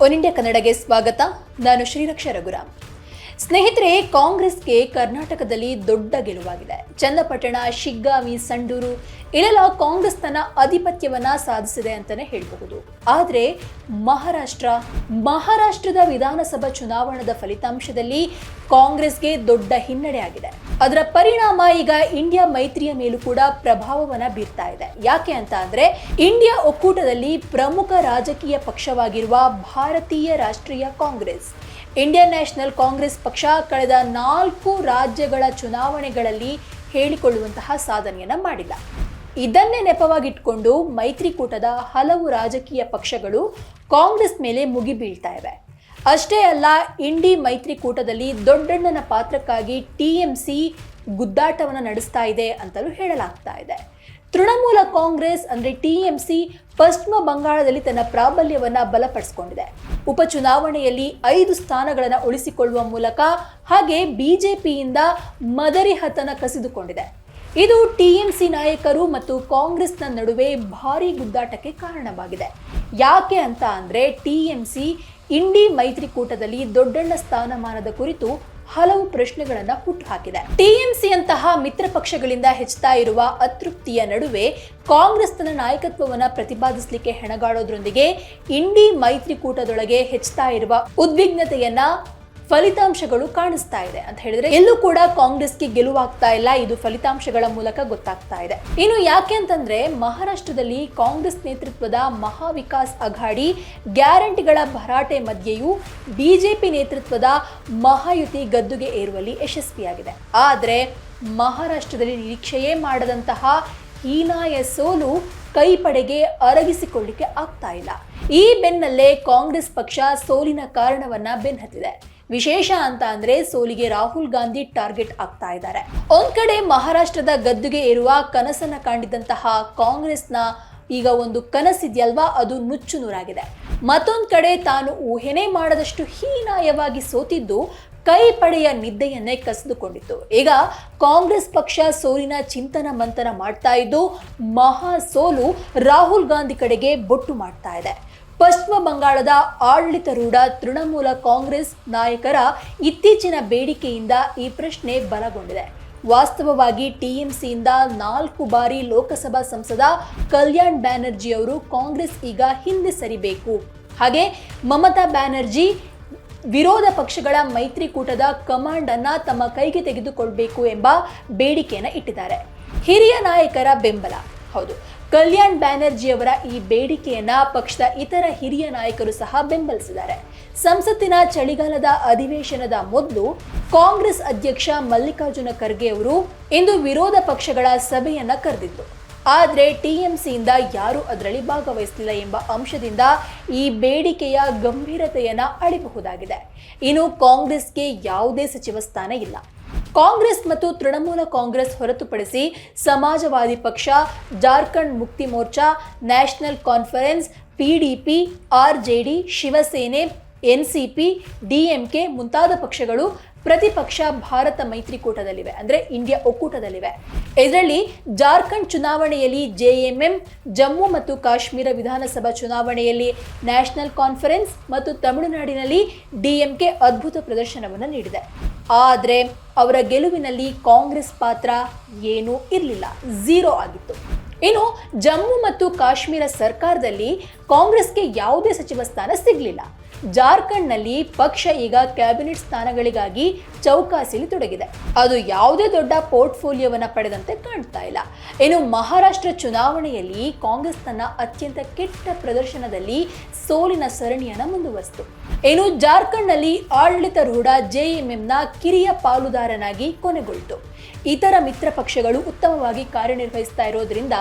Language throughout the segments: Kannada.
ಒನ್ ಇಂಡಿಯಾ ಕನ್ನಡಗೆ ಸ್ವಾಗತ. ನಾನು ಶ್ರೀರಕ್ಷ ರಘುರಾಮ್. ಸ್ನೇಹಿತರೆ, ಕಾಂಗ್ರೆಸ್ಗೆ ಕರ್ನಾಟಕದಲ್ಲಿ ದೊಡ್ಡ ಗೆಲುವಾಗಿದೆ. ಚನ್ನಪಟ್ಟಣ, ಶಿಗ್ಗಾವಿ, ಸಂಡೂರು ಇಲ್ಲೆಲ್ಲ ಕಾಂಗ್ರೆಸ್ ತನ್ನ ಆಧಿಪತ್ಯವನ್ನ ಸಾಧಿಸಿದೆ ಅಂತಾನೆ ಹೇಳಬಹುದು. ಆದ್ರೆ ಮಹಾರಾಷ್ಟ್ರ, ಮಹಾರಾಷ್ಟ್ರದ ವಿಧಾನಸಭಾ ಚುನಾವಣದ ಫಲಿತಾಂಶದಲ್ಲಿ ಕಾಂಗ್ರೆಸ್ಗೆ ದೊಡ್ಡ ಹಿನ್ನಡೆ ಆಗಿದೆ. ಅದರ ಪರಿಣಾಮ ಈಗ ಇಂಡಿಯಾ ಮೈತ್ರಿಯ ಮೇಲೂ ಕೂಡ ಪ್ರಭಾವವನ್ನ ಬೀರ್ತಾ ಇದೆ. ಯಾಕೆ ಅಂತ ಅಂದ್ರೆ ಇಂಡಿಯಾ ಒಕ್ಕೂಟದಲ್ಲಿ ಪ್ರಮುಖ ರಾಜಕೀಯ ಪಕ್ಷವಾಗಿರುವ ಭಾರತೀಯ ರಾಷ್ಟ್ರೀಯ ಕಾಂಗ್ರೆಸ್. ಇಂಡಿಯನ್ ನ್ಯಾಷನಲ್ ಕಾಂಗ್ರೆಸ್ ಪಕ್ಷ ಕಳೆದ ನಾಲ್ಕು ರಾಜ್ಯಗಳ ಚುನಾವಣೆಗಳಲ್ಲಿ ಹೇಳಿಕೊಳ್ಳುವಂತಹ ಸಾಧನೆಯನ್ನ ಮಾಡಿಲ್ಲ. ಇದನ್ನೇ ನೆಪವಾಗಿಟ್ಕೊಂಡು ಮೈತ್ರಿಕೂಟದ ಹಲವು ರಾಜಕೀಯ ಪಕ್ಷಗಳು ಕಾಂಗ್ರೆಸ್ ಮೇಲೆ ಮುಗಿಬೀಳ್ತಾ ಇವೆ. ಅಷ್ಟೇ ಅಲ್ಲ, ಇಂಡಿ ಮೈತ್ರಿಕೂಟದಲ್ಲಿ ದೊಡ್ಡಣ್ಣನ ಪಾತ್ರಕ್ಕಾಗಿ ಟಿಎಂಸಿ ಗುದ್ದಾಟವನ್ನು ನಡೆಸ್ತಾ ಇದೆ ಅಂತಲೂ ಹೇಳಲಾಗ್ತಾ ಇದೆ. ತೃಣಮೂಲ ಕಾಂಗ್ರೆಸ್ ಅಂದ್ರೆ ಟಿಎಂಸಿ ಪಶ್ಚಿಮ ಬಂಗಾಳದಲ್ಲಿ ತನ್ನ ಪ್ರಾಬಲ್ಯವನ್ನು ಬಲಪಡಿಸಿಕೊಂಡಿದೆ. ಉಪಚುನಾವಣೆಯಲ್ಲಿ ಐದು ಸ್ಥಾನಗಳನ್ನು ಉಳಿಸಿಕೊಳ್ಳುವ ಮೂಲಕ ಹಾಗೆ ಬಿಜೆಪಿಯಿಂದ ಮದರಿಹತನ ಕಸಿದುಕೊಂಡಿದೆ. ಇದು ಟಿಎಂಸಿ ನಾಯಕರು ಮತ್ತು ಕಾಂಗ್ರೆಸ್ನ ನಡುವೆ ಭಾರಿ ಗುದ್ದಾಟಕ್ಕೆ ಕಾರಣವಾಗಿದೆ. ಯಾಕೆ ಅಂತ ಅಂದ್ರೆ ಟಿಎಂಸಿ ಇಂಡಿ ಮೈತ್ರಿಕೂಟದಲ್ಲಿ ದೊಡ್ಡಣ್ಣ ಸ್ಥಾನಮಾನದ ಕುರಿತು ಹಲವು ಪ್ರಶ್ನೆಗಳನ್ನ ಹುಟ್ಟುಹಾಕಿದೆ. ಟಿಎಂಸಿ ಅಂತಹ ಮಿತ್ರ ಪಕ್ಷಗಳಿಂದ ಹೆಚ್ಚುತ್ತಾ ಇರುವ ಅತೃಪ್ತಿಯ ನಡುವೆ ಕಾಂಗ್ರೆಸ್ ತನ್ನ ನಾಯಕತ್ವವನ್ನ ಪ್ರತಿಪಾದಿಸಲಿಕ್ಕೆ ಹೆಣಗಾಡೋದ್ರೊಂದಿಗೆ ಇಂಡಿ ಮೈತ್ರಿಕೂಟದೊಳಗೆ ಹೆಚ್ಚುತ್ತಾ ಇರುವ ಉದ್ವಿಗ್ನತೆಯನ್ನ ಫಲಿತಾಂಶಗಳು ಕಾಣಿಸ್ತಾ ಇದೆ ಅಂತ ಹೇಳಿದ್ರೆ ಎಲ್ಲೂ ಕೂಡ ಕಾಂಗ್ರೆಸ್ಗೆ ಗೆಲುವಾಗ್ತಾ ಇಲ್ಲ. ಇದು ಫಲಿತಾಂಶಗಳ ಮೂಲಕ ಗೊತ್ತಾಗ್ತಾ ಇದೆ. ಇನ್ನು ಯಾಕೆ ಅಂತಂದ್ರೆ ಮಹಾರಾಷ್ಟ್ರದಲ್ಲಿ ಕಾಂಗ್ರೆಸ್ ನೇತೃತ್ವದ ಮಹಾವಿಕಾಸ್ ಅಘಾಡಿ ಗ್ಯಾರಂಟಿಗಳ ಭರಾಟೆ ಮಧ್ಯೆಯೂ ಬಿಜೆಪಿ ನೇತೃತ್ವದ ಮಹಾಯುತಿ ಗದ್ದುಗೆ ಏರುವಲ್ಲಿ ಯಶಸ್ವಿಯಾಗಿದೆ. ಆದರೆ ಮಹಾರಾಷ್ಟ್ರದಲ್ಲಿ ನಿರೀಕ್ಷೆಯೇ ಮಾಡದಂತಹ ಹೀನಾಯ ಸೋಲು ಕೈಪಡೆಗೆ ಅರಗಿಸಿಕೊಳ್ಳಿಕ್ಕೆ ಆಗ್ತಾ ಇಲ್ಲ. ಈ ಬೆನ್ನಲ್ಲೇ ಕಾಂಗ್ರೆಸ್ ಪಕ್ಷ ಸೋಲಿನ ಕಾರಣವನ್ನ ಬೆನ್ನಹತ್ತಿದೆ ವಿಶೇಷ ಅಂತ ಅಂದ್ರೆ ಸೋಲಿಗೆ ರಾಹುಲ್ ಗಾಂಧಿ ಟಾರ್ಗೆಟ್ ಆಗ್ತಾ ಇದ್ದಾರೆ. ಒಂದ್ ಕಡೆ ಮಹಾರಾಷ್ಟ್ರದ ಗದ್ದುಗೆ ಇರುವ ಕನಸನ್ನ ಕಾಣಿದಂತಹ ಕಾಂಗ್ರೆಸ್ನ ಈಗ ಒಂದು ಕನಸಿದೆಯಲ್ವಾ? ಅದು ನುಚ್ಚು ನೂರಾಗಿದೆ ಮತ್ತೊಂದ್ ಕಡೆ ತಾನು ಊಹೆನೇ ಮಾಡದಷ್ಟು ಹೀನಾಯವಾಗಿ ಸೋತಿದ್ದು ಕೈ ಪಡೆಯ ನಿದ್ದೆಯನ್ನೇ ಕಸಿದುಕೊಂಡಿತ್ತು. ಈಗ ಕಾಂಗ್ರೆಸ್ ಪಕ್ಷ ಸೋಲಿನ ಚಿಂತನ ಮಂಥನ ಮಾಡ್ತಾ ಇದ್ದು ಮಹಾ ಸೋಲು ರಾಹುಲ್ ಗಾಂಧಿ ಕಡೆಗೆ ಬೊಟ್ಟು ಮಾಡ್ತಾ ಇದೆ. ಪಶ್ಚಿಮ ಬಂಗಾಳದ ಆಡಳಿತಾರೂಢ ತೃಣಮೂಲ ಕಾಂಗ್ರೆಸ್ ನಾಯಕರ ಇತ್ತೀಚಿನ ಬೇಡಿಕೆಯಿಂದ ಈ ಪ್ರಶ್ನೆ ಬಲಗೊಂಡಿದೆ. ವಾಸ್ತವವಾಗಿ ಟಿಎಂಸಿಯಿಂದ ನಾಲ್ಕು ಬಾರಿ ಲೋಕಸಭಾ ಸಂಸದ ಕಲ್ಯಾಣ್ ಬ್ಯಾನರ್ಜಿ ಅವರು ಕಾಂಗ್ರೆಸ್ ಈಗ ಹಿಂದೆ ಸರಿಬೇಕು. ಹಾಗೆ ಮಮತಾ ಬ್ಯಾನರ್ಜಿ ವಿರೋಧ ಪಕ್ಷಗಳ ಮೈತ್ರಿಕೂಟದ ಕಮಾಂಡ್ ಅನ್ನ ತಮ್ಮ ಕೈಗೆ ತೆಗೆದುಕೊಳ್ಬೇಕು ಎಂಬ ಬೇಡಿಕೆಯನ್ನು ಇಟ್ಟಿದ್ದಾರೆ. ಹಿರಿಯ ನಾಯಕರ ಬೆಂಬಲ. ಹೌದು ಕಲ್ಯಾಣ್ ಬ್ಯಾನರ್ಜಿಯವರ ಈ ಬೇಡಿಕೆಯನ್ನ ಪಕ್ಷದ ಇತರ ಹಿರಿಯ ನಾಯಕರು ಸಹ ಬೆಂಬಲಿಸಿದ್ದಾರೆ. ಸಂಸತ್ತಿನ ಚಳಿಗಾಲದ ಅಧಿವೇಶನದ ಮೊದಲು ಕಾಂಗ್ರೆಸ್ ಅಧ್ಯಕ್ಷ ಮಲ್ಲಿಕಾರ್ಜುನ ಖರ್ಗೆ ಅವರು ಇಂದು ವಿರೋಧ ಪಕ್ಷಗಳ ಸಭೆಯನ್ನ ಕರೆದಿತ್ತು ಆದರೆ ಟಿಎಂಸಿಯಿಂದ ಯಾರೂ ಅದರಲ್ಲಿ ಭಾಗವಹಿಸಲಿಲ್ಲ ಎಂಬ ಅಂಶದಿಂದ ಈ ಬೇಡಿಕೆಯ ಗಂಭೀರತೆಯನ್ನು ಅಳಿಬಹುದಾಗಿದೆ. ಇನ್ನು ಕಾಂಗ್ರೆಸ್ಗೆ ಯಾವುದೇ ಸಚಿವ ಸ್ಥಾನ ಇಲ್ಲ. ಕಾಂಗ್ರೆಸ್ ಮತ್ತು ತೃಣಮೂಲ ಕಾಂಗ್ರೆಸ್ ಹೊರತುಪಡಿಸಿ ಸಮಾಜವಾದಿ ಪಕ್ಷ, Jharkhand Mukti Morcha, national conference, PDP, RJD, Shiv Sena, NCP, DMK ಮುಂತಾದ ಪಕ್ಷಗಳು ಪ್ರತಿಪಕ್ಷ ಭಾರತ ಮೈತ್ರಿಕೂಟದಲ್ಲಿವೆ. ಅಂದರೆ ಇಂಡಿಯಾ ಒಕ್ಕೂಟದಲ್ಲಿವೆ. ಇದರಲ್ಲಿ ಜಾರ್ಖಂಡ್ ಚುನಾವಣೆಯಲ್ಲಿ ಜೆಎಂಎಂ ಜಮ್ಮು ಮತ್ತು ಕಾಶ್ಮೀರ ವಿಧಾನಸಭಾ ಚುನಾವಣೆಯಲ್ಲಿ ನ್ಯಾಷನಲ್ ಕಾನ್ಫರೆನ್ಸ್ ಮತ್ತು ತಮಿಳುನಾಡಿನಲ್ಲಿ ಡಿಎಂಕೆ ಅದ್ಭುತ ಪ್ರದರ್ಶನವನ್ನು ನೀಡಿದೆ. ಆದರೆ ಅವರ ಗೆಲುವಿನಲ್ಲಿ ಕಾಂಗ್ರೆಸ್ ಪಾತ್ರ ಏನೂ ಇರಲಿಲ್ಲ. ಝೀರೋ ಆಗಿತ್ತು. ಇನ್ನು ಜಮ್ಮು ಮತ್ತು ಕಾಶ್ಮೀರ ಸರ್ಕಾರದಲ್ಲಿ ಕಾಂಗ್ರೆಸ್ಗೆ ಯಾವುದೇ ಸಚಿವ ಸ್ಥಾನ ಸಿಗಲಿಲ್ಲ. ಜಾರ್ಖಂಡ್ನಲ್ಲಿ ಪಕ್ಷ ಈಗ ಕ್ಯಾಬಿನೆಟ್ ಸ್ಥಾನಗಳಿಗಾಗಿ ಚೌಕಾಸಿಲಿ ತೊಡಗಿದೆ. ಅದು ಯಾವುದೇ ದೊಡ್ಡ ಪೋರ್ಟ್ಫೋಲಿಯೋವನ್ನು ಪಡೆದಂತೆ ಕಾಣ್ತಾ ಇಲ್ಲ. ಇನ್ನು ಮಹಾರಾಷ್ಟ್ರ ಚುನಾವಣೆಯಲ್ಲಿ ಕಾಂಗ್ರೆಸ್ ತನ್ನ ಅತ್ಯಂತ ಕೆಟ್ಟ ಪ್ರದರ್ಶನದಲ್ಲಿ ಸೋಲಿನ ಸರಣಿಯನ್ನು ಮುಂದುವರಿಸಿತು. ಇನ್ನು ಜಾರ್ಖಂಡ್ನಲ್ಲಿ ಆಡಳಿತಾರೂಢ ಜೆಎಂಎಂನ ಕಿರಿಯ ಪಾಲುದಾರನಾಗಿ ಕೊನೆಗೊಳ್ತು. ಇತರ ಮಿತ್ರ ಪಕ್ಷಗಳು ಉತ್ತಮವಾಗಿ ಕಾರ್ಯನಿರ್ವಹಿಸ್ತಾ ಇರೋದ್ರಿಂದ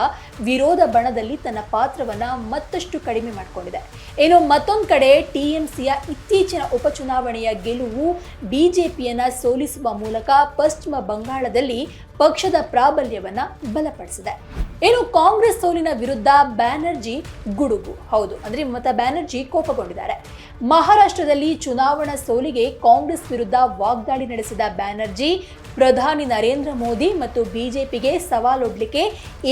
ವಿರೋಧ ಬಣದಲ್ಲಿ ತನ್ನ ಪಾತ್ರವನ್ನ ಮತ್ತಷ್ಟು ಕಡಿಮೆ ಮಾಡಿಕೊಂಡಿದೆ. ಏನು ಮತ್ತೊಂದು ಕಡೆ ಟಿಎಂಸಿಯ ಇತ್ತೀಚಿನ ಉಪಚುನಾವಣೆಯ ಗೆಲುವು ಬಿಜೆಪಿಯನ್ನ ಸೋಲಿಸುವ ಮೂಲಕ ಪಶ್ಚಿಮ ಬಂಗಾಳದಲ್ಲಿ ಪಕ್ಷದ ಪ್ರಾಬಲ್ಯವನ್ನ ಬಲಪಡಿಸಿದೆ. ಇನ್ನು ಕಾಂಗ್ರೆಸ್ ಸೋಲಿನ ವಿರುದ್ಧ ಬ್ಯಾನರ್ಜಿ ಗುಡುಗು? ಹೌದು, ಅಂದ್ರೆ ಮಮತಾ ಬ್ಯಾನರ್ಜಿ ಕೋಪಗೊಂಡಿದ್ದಾರೆ. ಮಹಾರಾಷ್ಟ್ರದಲ್ಲಿ ಚುನಾವಣಾ ಸೋಲಿಗೆ ಕಾಂಗ್ರೆಸ್ ವಿರುದ್ಧ ವಾಗ್ದಾಳಿ ನಡೆಸಿದ ಬ್ಯಾನರ್ಜಿ, ಪ್ರಧಾನಿ ನರೇಂದ್ರ ಮೋದಿ ಮತ್ತು ಬಿಜೆಪಿಗೆ ಸವಾಲೊಡ್ಲಿಕ್ಕೆ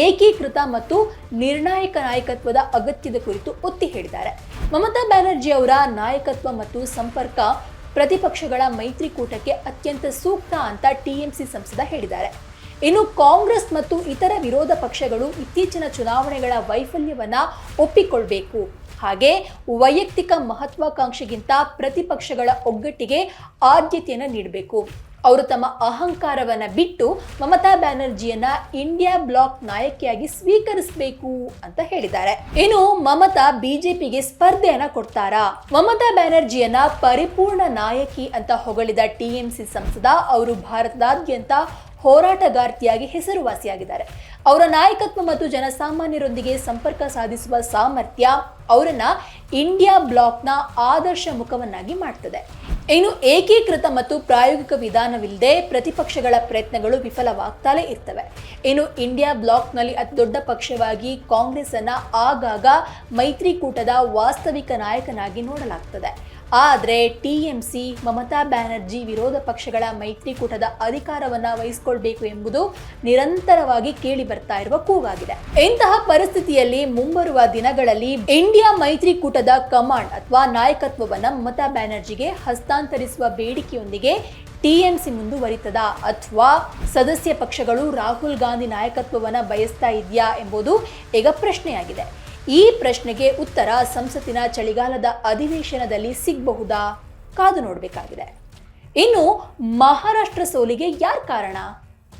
ಏಕೀಕೃತ ಮತ್ತು ನಿರ್ಣಾಯಕ ನಾಯಕತ್ವದ ಅಗತ್ಯದ ಕುರಿತು ಒತ್ತಿ ಹೇಳಿದ್ದಾರೆ. ಮಮತಾ ಬ್ಯಾನರ್ಜಿ ಅವರ ನಾಯಕತ್ವ ಮತ್ತು ಸಂಪರ್ಕ ಪ್ರತಿಪಕ್ಷಗಳ ಮೈತ್ರಿಕೂಟಕ್ಕೆ ಅತ್ಯಂತ ಸೂಕ್ತ ಅಂತ ಟಿಎಂಸಿ ಸಂಸದ ಹೇಳಿದ್ದಾರೆ. ಇನ್ನು ಕಾಂಗ್ರೆಸ್ ಮತ್ತು ಇತರ ವಿರೋಧ ಪಕ್ಷಗಳು ಇತ್ತೀಚಿನ ಚುನಾವಣೆಗಳ ವೈಫಲ್ಯವನ್ನು ಒಪ್ಪಿಕೊಳ್ಬೇಕು. ಹಾಗೆ ವೈಯಕ್ತಿಕ ಮಹತ್ವಾಕಾಂಕ್ಷೆಗಿಂತ ಪ್ರತಿಪಕ್ಷಗಳ ಒಗ್ಗಟ್ಟಿಗೆ ಆದ್ಯತೆಯನ್ನು ನೀಡಬೇಕು. ಅವರು ತಮ್ಮ ಅಹಂಕಾರವನ್ನು ಬಿಟ್ಟು ಮಮತಾ ಬ್ಯಾನರ್ಜಿಯನ್ನ ಇಂಡಿಯಾ ಬ್ಲಾಕ್ ನಾಯಕಿಯಾಗಿ ಸ್ವೀಕರಿಸಬೇಕು ಅಂತ ಹೇಳಿದ್ದಾರೆ. ಇನ್ನು ಮಮತಾ ಬಿಜೆಪಿಗೆ ಸ್ಪರ್ಧೆಯನ್ನ ಕೊಡ್ತಾರಾ? ಮಮತಾ ಬ್ಯಾನರ್ಜಿಯನ್ನ ಪರಿಪೂರ್ಣ ನಾಯಕಿ ಅಂತ ಹೊಗಳಿದ ಟಿಎಂಸಿ ಸಂಸದ ಅವರು ಭಾರತದಾದ್ಯಂತ ಹೋರಾಟಗಾರ್ತಿಯಾಗಿ ಹೆಸರುವಾಸಿಯಾಗಿದ್ದಾರೆ. ಅವರ ನಾಯಕತ್ವ ಮತ್ತು ಜನಸಾಮಾನ್ಯರೊಂದಿಗೆ ಸಂಪರ್ಕ ಸಾಧಿಸುವ ಸಾಮರ್ಥ್ಯ ಅವರನ್ನ ಇಂಡಿಯಾ ಬ್ಲಾಕ್ನ ಆದರ್ಶ ಮುಖವನ್ನಾಗಿ ಮಾಡ್ತದೆ. ಇನ್ನು ಏಕೀಕೃತ ಮತ್ತು ಪ್ರಾಯೋಗಿಕ ವಿಧಾನವಿಲ್ಲದೆ ಪ್ರತಿಪಕ್ಷಗಳ ಪ್ರಯತ್ನಗಳು ವಿಫಲವಾಗ್ತಾಲೇ ಇರ್ತವೆ. ಇನ್ನು ಇಂಡಿಯಾ ಬ್ಲಾಕ್ನಲ್ಲಿ ಅತಿ ದೊಡ್ಡ ಪಕ್ಷವಾಗಿ ಕಾಂಗ್ರೆಸ್ ಅನ್ನ ಆಗಾಗ ಮೈತ್ರಿಕೂಟದ ವಾಸ್ತವಿಕ ನಾಯಕನಾಗಿ ನೋಡಲಾಗ್ತದೆ. ಆದರೆ ಟಿಎಂಸಿ ಮಮತಾ ಬ್ಯಾನರ್ಜಿ ವಿರೋಧ ಪಕ್ಷಗಳ ಮೈತ್ರಿಕೂಟದ ಅಧಿಕಾರವನ್ನು ವಹಿಸಿಕೊಳ್ಬೇಕು ಎಂಬುದು ನಿರಂತರವಾಗಿ ಕೇಳಿ ಬರ್ತಾ ಇರುವ ಕೂಗಾಗಿದೆ ಇಂತಹ ಪರಿಸ್ಥಿತಿಯಲ್ಲಿ ಮುಂಬರುವ ದಿನಗಳಲ್ಲಿ ಇಂಡಿಯಾ ಮೈತ್ರಿಕೂಟದ ಕಮಾಂಡ್ ಅಥವಾ ನಾಯಕತ್ವವನ್ನು ಮಮತಾ ಬ್ಯಾನರ್ಜಿಗೆ ಹಸ್ತಾಂತರಿಸುವ ಬೇಡಿಕೆಯೊಂದಿಗೆ ಟಿಎಂಸಿ ಮುಂದುವರಿತದ ಅಥವಾ ಸದಸ್ಯ ಪಕ್ಷಗಳು ರಾಹುಲ್ ಗಾಂಧಿ ನಾಯಕತ್ವವನ್ನು ಬಯಸ್ತಾ ಇದೆಯಾ ಎಂಬುದು ಈಗ ಪ್ರಶ್ನೆಯಾಗಿದೆ. ಈ ಪ್ರಶ್ನೆಗೆ ಉತ್ತರ ಸಂಸತ್ತಿನ ಚಳಿಗಾಲದ ಅಧಿವೇಶನದಲ್ಲಿ ಸಿಗಬಹುದಾ? ಕಾದು ನೋಡಬೇಕಾಗಿದೆ. ಇನ್ನು ಮಹಾರಾಷ್ಟ್ರ ಸೋಲಿಗೆ ಯಾರ್ ಕಾರಣ?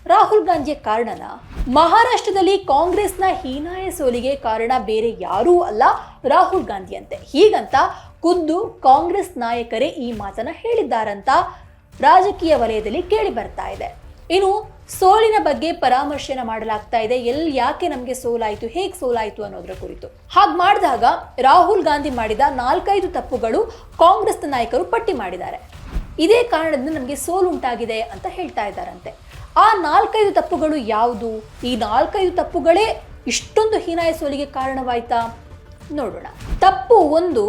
ರಾಹುಲ್ ಗಾಂಧಿಯ ಕಾರಣನ? ಮಹಾರಾಷ್ಟ್ರದಲ್ಲಿ ಕಾಂಗ್ರೆಸ್ನ ಹೀನಾಯ ಸೋಲಿಗೆ ಕಾರಣ ಬೇರೆ ಯಾರೂ ಅಲ್ಲ ರಾಹುಲ್ ಗಾಂಧಿ ಅಂತೆ ಹೀಗಂತ ಖುದ್ದು ಕಾಂಗ್ರೆಸ್ ನಾಯಕರೇ ಈ ಮಾತನ್ನ ಹೇಳಿದ್ದಾರಂತ ರಾಜಕೀಯ ವಲಯದಲ್ಲಿ ಕೇಳಿ ಬರ್ತಾ ಇದೆ. ಇನ್ನು ಸೋಲಿನ ಬಗ್ಗೆ ಪರಾಮರ್ಶೆನ ಮಾಡಲಾಗ್ತಾ ಇದೆ. ಎಲ್ಲಿ ಯಾಕೆ ನಮಗೆ ಸೋಲಾಯಿತು, ಹೇಗೆ ಸೋಲಾಯಿತು ಅನ್ನೋದ್ರ ಕುರಿತು. ಹಾಗೆ ಮಾಡಿದಾಗ ರಾಹುಲ್ ಗಾಂಧಿ ಮಾಡಿದ ನಾಲ್ಕೈದು ತಪ್ಪುಗಳು ಕಾಂಗ್ರೆಸ್ ನಾಯಕರು ಪಟ್ಟಿ ಮಾಡಿದ್ದಾರೆ. ಇದೇ ಕಾರಣದಿಂದ ನಮಗೆ ಸೋಲು ಉಂಟಾಗಿದೆ ಅಂತ ಹೇಳ್ತಾ ಇದ್ದಾರಂತೆ. ಆ ನಾಲ್ಕೈದು ತಪ್ಪುಗಳು ಯಾವುದು? ಈ ನಾಲ್ಕೈದು ತಪ್ಪುಗಳೇ ಇಷ್ಟೊಂದು ಹೀನಾಯ ಸೋಲಿಗೆ ಕಾರಣವಾಯ್ತಾ? ನೋಡೋಣ. ತಪ್ಪು ಒಂದು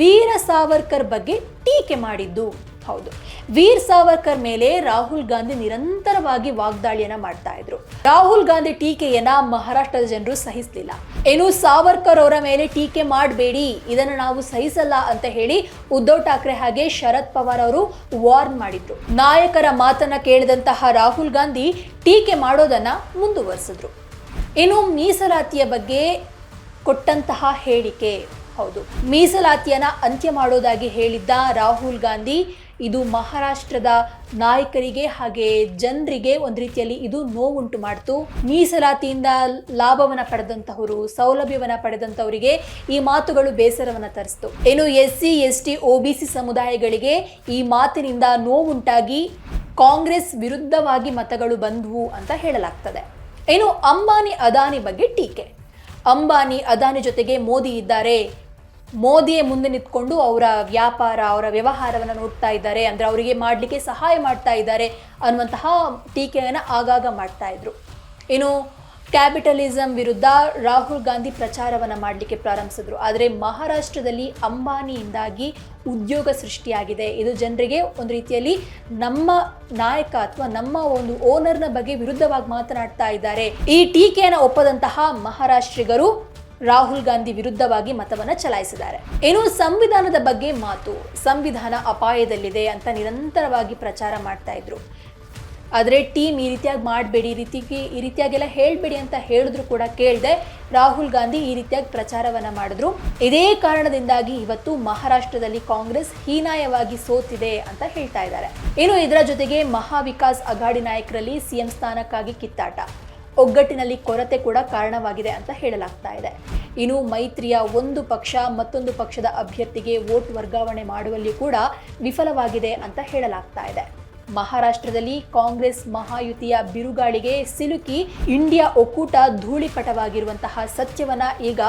ವೀರ ಸಾವರ್ಕರ್ ಬಗ್ಗೆ ಟೀಕೆ ಮಾಡಿದ್ದು. ಹೌದು. ವೀರ್ ಸಾವರ್ಕರ್ ಮೇಲೆ ರಾಹುಲ್ ಗಾಂಧಿ ನಿರಂತರವಾಗಿ ವಾಗ್ದಾಳಿಯನ್ನ ಮಾಡ್ತಾ ಇದ್ರು. ರಾಹುಲ್ ಗಾಂಧಿ ಟೀಕೆಯನ್ನ ಮಹಾರಾಷ್ಟ್ರದ ಜನರು ಸಹಿಸಲಿಲ್ಲ. ಏನು ಸಾವರ್ಕರ್ ಅವರ ಮೇಲೆ ಟೀಕೆ ಮಾಡಬೇಡಿ, ಇದನ್ನು ನಾವು ಸಹಿಸಲ್ಲ ಅಂತ ಹೇಳಿ ಉದ್ಧವ್ ಠಾಕ್ರೆ ಹಾಗೆ ಶರದ್ ಪವಾರ್ ಅವರು ವಾರ್ನ್ ಮಾಡಿದ್ರು. ನಾಯಕರ ಮಾತನ್ನ ಕೇಳಿದಂತಹ ರಾಹುಲ್ ಗಾಂಧಿ ಟೀಕೆ ಮಾಡೋದನ್ನ ಮುಂದುವರಿಸಿದ್ರು. ಇನ್ನು ಮೀಸಲಾತಿಯ ಬಗ್ಗೆ ಕೊಟ್ಟಂತಹ ಹೇಳಿಕೆ. ಹೌದು. ಮೀಸಲಾತಿಯನ್ನ ಅಂತ್ಯ ಮಾಡೋದಾಗಿ ಹೇಳಿದ್ದ ರಾಹುಲ್ ಗಾಂಧಿ ಇದು ಮಹಾರಾಷ್ಟ್ರದ ನಾಯಕರಿಗೆ ಹಾಗೆ ಜನರಿಗೆ ಒಂದು ರೀತಿಯಲ್ಲಿ ಇದು ನೋವುಂಟು ಮಾಡ್ತು. ಮೀಸಲಾತಿಯಿಂದ ಲಾಭವನ್ನ ಪಡೆದಂತಹವರು, ಸೌಲಭ್ಯವನ್ನ ಪಡೆದಂತವರಿಗೆ ಈ ಮಾತುಗಳು ಬೇಸರವನ್ನ ತರಿಸ್ತು. ಏನು S C S T O B C ಸಮುದಾಯಗಳಿಗೆ ಈ ಮಾತಿನಿಂದ ನೋವುಂಟಾಗಿ ಕಾಂಗ್ರೆಸ್ ವಿರುದ್ಧವಾಗಿ ಮತಗಳು ಬಂದವು ಅಂತ ಹೇಳಲಾಗ್ತದೆ. ಏನು ಅಂಬಾನಿ, ಅದಾನಿ ಬಗ್ಗೆ ಟೀಕೆ. ಅಂಬಾನಿ, ಅದಾನಿ ಜೊತೆಗೆ ಮೋದಿ ಇದ್ದಾರೆ. ಮೋದಿಯೇ ಮುಂದೆ ನಿಂತ್ಕೊಂಡು ಅವರ ವ್ಯಾಪಾರ, ಅವರ ವ್ಯವಹಾರವನ್ನು ನೋಡ್ತಾ ಇದ್ದಾರೆ. ಅಂದರೆ ಅವರಿಗೆ ಮಾಡಲಿಕ್ಕೆ ಸಹಾಯ ಮಾಡ್ತಾ ಇದ್ದಾರೆ ಅನ್ನುವಂತಹ ಟೀಕೆಯನ್ನು ಆಗಾಗ ಮಾಡ್ತಾ ಇದ್ರು. ಇನ್ನು ಕ್ಯಾಪಿಟಲಿಸಂ ವಿರುದ್ಧ ರಾಹುಲ್ ಗಾಂಧಿ ಪ್ರಚಾರವನ್ನು ಮಾಡಲಿಕ್ಕೆ ಪ್ರಾರಂಭಿಸಿದ್ರು. ಆದರೆ ಮಹಾರಾಷ್ಟ್ರದಲ್ಲಿ ಅಂಬಾನಿಯಿಂದಾಗಿ ಉದ್ಯೋಗ ಸೃಷ್ಟಿಯಾಗಿದೆ. ಇದು ಜನರಿಗೆ ಒಂದು ರೀತಿಯಲ್ಲಿ ನಮ್ಮ ನಾಯಕ ಅಥವಾ ನಮ್ಮ ಒಂದು ಓನರ್ನ ಬಗ್ಗೆ ವಿರುದ್ಧವಾಗಿ ಮಾತನಾಡ್ತಾ ಇದ್ದಾರೆ. ಈ ಟೀಕೆಯನ್ನು ಒಪ್ಪದಂತಹ ಮಹಾರಾಷ್ಟ್ರಿಗರು ರಾಹುಲ್ ಗಾಂಧಿ ವಿರುದ್ಧವಾಗಿ ಮತವನ್ನ ಚಲಾಯಿಸಿದ್ದಾರೆ. ಇನ್ನು ಸಂವಿಧಾನದ ಬಗ್ಗೆ ಮಾತು? ಸಂವಿಧಾನ ಅಪಾಯದಲ್ಲಿದೆ ಅಂತ ನಿರಂತರವಾಗಿ ಪ್ರಚಾರ ಮಾಡ್ತಾ ಇದ್ರು. ಆದರೆ ಟೀಮ್ ಈ ರೀತಿಯಾಗಿ ಮಾಡಬೇಡಿ, ಈ ರೀತಿಗೆ, ಈ ರೀತಿಯಾಗೆಲ್ಲ ಹೇಳಬೇಡಿ ಅಂತ ಹೇಳಿದ್ರು ಕೂಡ ಕೇಳದೆ ರಾಹುಲ್ ಗಾಂಧಿ ಈ ರೀತಿಯಾಗಿ ಪ್ರಚಾರವನ್ನು ಮಾಡಿದ್ರು. ಇದೇ ಕಾರಣದಿಂದಾಗಿ ಇವತ್ತು ಮಹಾರಾಷ್ಟ್ರದಲ್ಲಿ ಕಾಂಗ್ರೆಸ್ ಹೀನಾಯವಾಗಿ ಸೋತಿದೆ ಅಂತ ಹೇಳ್ತಾ ಇದ್ದಾರೆ. ಇನ್ನು ಇದರ ಜೊತೆಗೆ ಮಹಾವಿಕಾಸ್ ಅಘಾಡಿ ನಾಯಕರಲ್ಲಿ ಸಿಎಂ ಸ್ಥಾನಕ್ಕಾಗಿ ಕಿತ್ತಾಟ? ಒಗ್ಗಟ್ಟಿನಲ್ಲಿ ಕೊರತೆ ಕೂಡ ಕಾರಣವಾಗಿದೆ ಅಂತ ಹೇಳಲಾಗ್ತಾ ಇದೆ. ಇನ್ನು ಮೈತ್ರಿಯ ಒಂದು ಪಕ್ಷ ಮತ್ತೊಂದು ಪಕ್ಷದ ಅಭ್ಯರ್ಥಿಗೆ ವೋಟ್ ವರ್ಗಾವಣೆ ಮಾಡುವಲ್ಲಿ ಕೂಡ ವಿಫಲವಾಗಿದೆ ಅಂತ ಹೇಳಲಾಗ್ತಾ ಇದೆ. ಮಹಾರಾಷ್ಟ್ರದಲ್ಲಿ ಕಾಂಗ್ರೆಸ್ ಮಹಾಯುತಿಯ ಬಿರುಗಾಳಿಗೆ ಸಿಲುಕಿ ಇಂಡಿಯಾ ಒಕ್ಕೂಟ ಧೂಳಿಪಟವಾಗಿರುವಂತಹ ಸತ್ಯವನ್ನ ಈಗ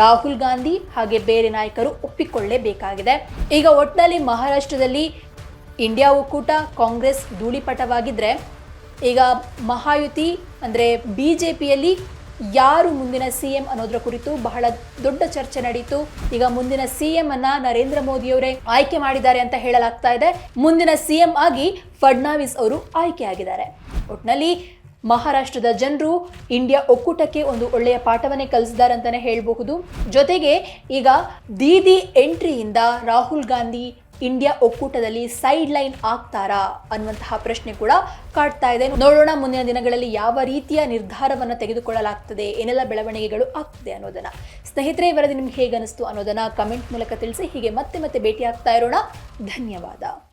ರಾಹುಲ್ ಗಾಂಧಿ ಹಾಗೆ ಬೇರೆ ನಾಯಕರು ಒಪ್ಪಿಕೊಳ್ಳಲೇಬೇಕಾಗಿದೆ ಈಗ ಒಟ್ಟಿನಲ್ಲಿ ಮಹಾರಾಷ್ಟ್ರದಲ್ಲಿ ಇಂಡಿಯಾ ಒಕ್ಕೂಟ ಕಾಂಗ್ರೆಸ್ ಧೂಳಿಪಟವಾಗಿದ್ರೆ ಈಗ ಮಹಾಯುತಿ ಅಂದರೆ ಬಿ ಜೆ ಪಿಯಲ್ಲಿ ಯಾರು ಮುಂದಿನ ಸಿ ಎಂ ಅನ್ನೋದ್ರ ಕುರಿತು ಬಹಳ ದೊಡ್ಡ ಚರ್ಚೆ ನಡೀತು. ಈಗ ಮುಂದಿನ ಸಿ ಎಂ ಅನ್ನ ನರೇಂದ್ರ ಮೋದಿಯವರೇ ಆಯ್ಕೆ ಮಾಡಿದ್ದಾರೆ ಅಂತ ಹೇಳಲಾಗ್ತಾ ಇದೆ. ಮುಂದಿನ ಸಿ ಎಂ ಆಗಿ ಫಡ್ನಾವಿಸ್ ಅವರು ಆಯ್ಕೆಯಾಗಿದ್ದಾರೆ ಒಟ್ನಲ್ಲಿ ಮಹಾರಾಷ್ಟ್ರದ ಜನರು ಇಂಡಿಯಾ ಒಕ್ಕೂಟಕ್ಕೆ ಒಂದು ಒಳ್ಳೆಯ ಪಾಠವನ್ನೇ ಕಲಿಸಿದ್ದಾರೆ ಅಂತಾನೆ ಹೇಳಬಹುದು. ಜೊತೆಗೆ ಈಗ ದೀದಿ ಎಂಟ್ರಿಯಿಂದ ರಾಹುಲ್ ಗಾಂಧಿ ಇಂಡಿಯಾ ಒಕ್ಕೂಟದಲ್ಲಿ ಸೈಡ್ ಲೈನ್ ಆಗ್ತಾರಾ ಅನ್ನುವಂತಹ ಪ್ರಶ್ನೆ ಕೂಡ ಕಾಡ್ತಾ ಇದೆ. ನೋಡೋಣ ಮುಂದಿನ ದಿನಗಳಲ್ಲಿ ಯಾವ ರೀತಿಯ ನಿರ್ಧಾರವನ್ನು ತೆಗೆದುಕೊಳ್ಳಲಾಗ್ತದೆ, ಏನೆಲ್ಲ ಬೆಳವಣಿಗೆಗಳು ಆಗ್ತದೆ ಅನ್ನೋದನ್ನ. ಸ್ನೇಹಿತರೆ ವರದಿ ನಿಮ್ಗೆ ಹೇಗೆ ಅನಿಸ್ತು ಅನ್ನೋದನ್ನ ಕಮೆಂಟ್ ಮೂಲಕ ತಿಳಿಸಿ. ಹೀಗೆ ಮತ್ತೆ ಮತ್ತೆ ಭೇಟಿ ಆಗ್ತಾ ಇರೋಣ. ಧನ್ಯವಾದ.